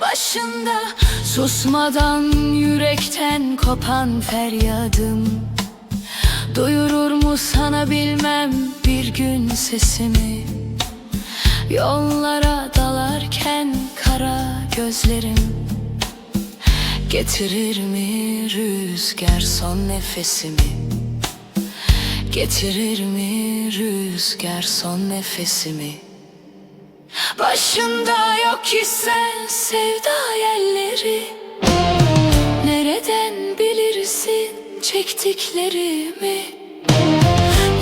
başında Susmadan yürekten kopan feryadım. Duyurur mu sana bilmem bir gün sesimi. Yollara dalarken kara gözlerim. Getirir mi rüzgar son nefesimi? Getirir mi rüzgar son nefesimi Başında yok ki sen sevda yelleri Nereden bilirsin çektiklerimi?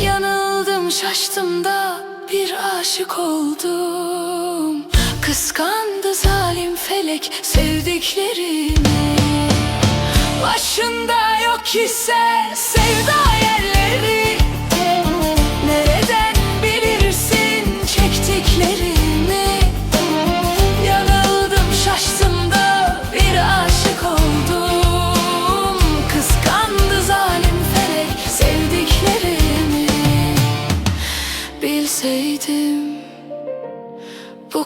Yanıldım şaştım da bir aşık oldum. Kıskandı zalim felek sevdiklerimi. Başında yok ki sen sevda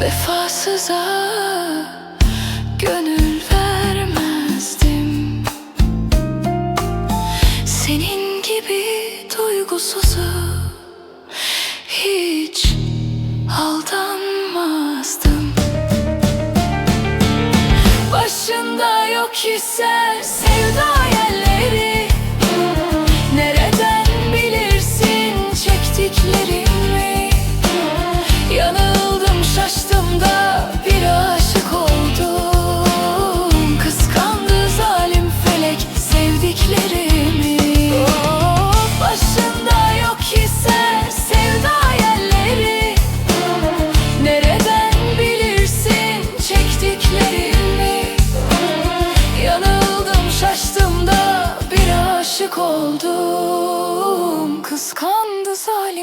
vefasıza gönül vermezdim. Senin gibi duygusuzu hiç aldanmazdım. Başında yok ki sen sevda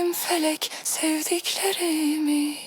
zalim felek sevdiklerimi